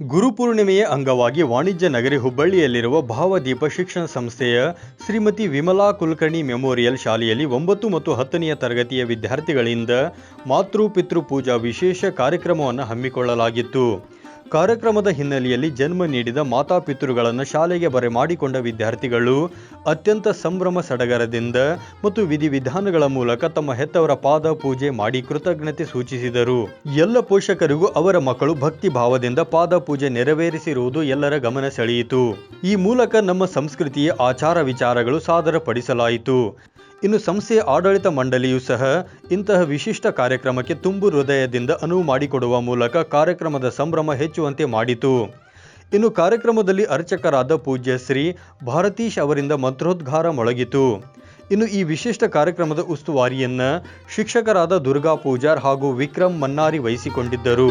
ಗುರುಪೂರ್ಣಿಮೆಯ ಅಂಗವಾಗಿ ವಾಣಿಜ್ಯ ನಗರಿ ಹುಬ್ಬಳ್ಳಿಯಲ್ಲಿರುವ ಭಾವದೀಪ ಶಿಕ್ಷಣ ಸಂಸ್ಥೆಯ ಶ್ರೀಮತಿ ವಿಮಲಾ ಕುಲಕರ್ಣಿ ಮೆಮೋರಿಯಲ್ ಶಾಲೆಯಲ್ಲಿ ಒಂಬತ್ತು ಮತ್ತು ಹತ್ತನೆಯ ತರಗತಿಯ ವಿದ್ಯಾರ್ಥಿಗಳಿಂದ ಮಾತೃ ಪಿತೃ ಪೂಜಾ ವಿಶೇಷ ಕಾರ್ಯಕ್ರಮವನ್ನು ಹಮ್ಮಿಕೊಳ್ಳಲಾಗಿತ್ತು. ಕಾರ್ಯಕ್ರಮದ ಹಿನ್ನೆಲೆಯಲ್ಲಿ ಜನ್ಮ ನೀಡಿದ ಮಾತಾಪಿತೃಗಳನ್ನು ಶಾಲೆಗೆ ಬರೆ ಮಾಡಿಕೊಂಡ ವಿದ್ಯಾರ್ಥಿಗಳು ಅತ್ಯಂತ ಸಂಭ್ರಮ ಸಡಗರದಿಂದ ಮತ್ತು ವಿಧಿವಿಧಾನಗಳ ಮೂಲಕ ತಮ್ಮ ಹೆತ್ತವರ ಪಾದ ಪೂಜೆ ಮಾಡಿ ಕೃತಜ್ಞತೆ ಸೂಚಿಸಿದರು. ಎಲ್ಲ ಪೋಷಕರಿಗೂ ಅವರ ಮಕ್ಕಳು ಭಕ್ತಿ ಭಾವದಿಂದ ಪಾದ ಪೂಜೆ ನೆರವೇರಿಸಿರುವುದು ಎಲ್ಲರ ಗಮನ ಸೆಳೆಯಿತು. ಈ ಮೂಲಕ ನಮ್ಮ ಸಂಸ್ಕೃತಿಯ ಆಚಾರ ವಿಚಾರಗಳು ಸಾದರಪಡಿಸಲಾಯಿತು. ಇನ್ನು ಸಂಸ್ಥೆಯ ಆಡಳಿತ ಮಂಡಳಿಯು ಸಹ ಇಂತಹ ವಿಶಿಷ್ಟ ಕಾರ್ಯಕ್ರಮಕ್ಕೆ ತುಂಬು ಹೃದಯದಿಂದ ಅನುವು ಮಾಡಿಕೊಡುವ ಮೂಲಕ ಕಾರ್ಯಕ್ರಮದ ಸಂಭ್ರಮ ಹೆಚ್ಚುವಂತೆ ಮಾಡಿತು. ಇನ್ನು ಕಾರ್ಯಕ್ರಮದಲ್ಲಿ ಅರ್ಚಕರಾದ ಪೂಜ್ಯ ಶ್ರೀ ಭಾರತೀಶ್ ಅವರಿಂದ ಮಂತ್ರೋದ್ಗಾರ ಮೊಳಗಿತು. ಇನ್ನು ಈ ವಿಶಿಷ್ಟ ಕಾರ್ಯಕ್ರಮದ ಉಸ್ತುವಾರಿಯನ್ನು ಶಿಕ್ಷಕರಾದ ದುರ್ಗಾ ಪೂಜಾರ್ ಹಾಗೂ ವಿಕ್ರಮ್ ಮನ್ನಾರಿ ವಹಿಸಿಕೊಂಡಿದ್ದರು.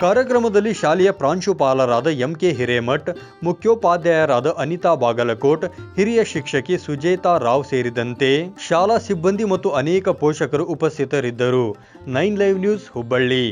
ಕಾರ್ಯಕ್ರಮದಲ್ಲಿ ಶಾಲೆಯ ಪ್ರಾಂಶುಪಾಲರಾದ ಎಂ ಕೆ ಹಿರೇಮಠ್, ಮುಖ್ಯೋಪಾಧ್ಯಾಯರಾದ ಅನಿತಾ ಬಾಗಲಕೋಟ್, ಹಿರಿಯ ಶಿಕ್ಷಕಿ ಸುಜೇತಾ ರಾವ್ ಸೇರಿದಂತೆ ಶಾಲಾ ಸಿಬ್ಬಂದಿ ಮತ್ತು ಅನೇಕ ಪೋಷಕರು ಉಪಸ್ಥಿತರಿದ್ದರು. Nine live news Hubballi.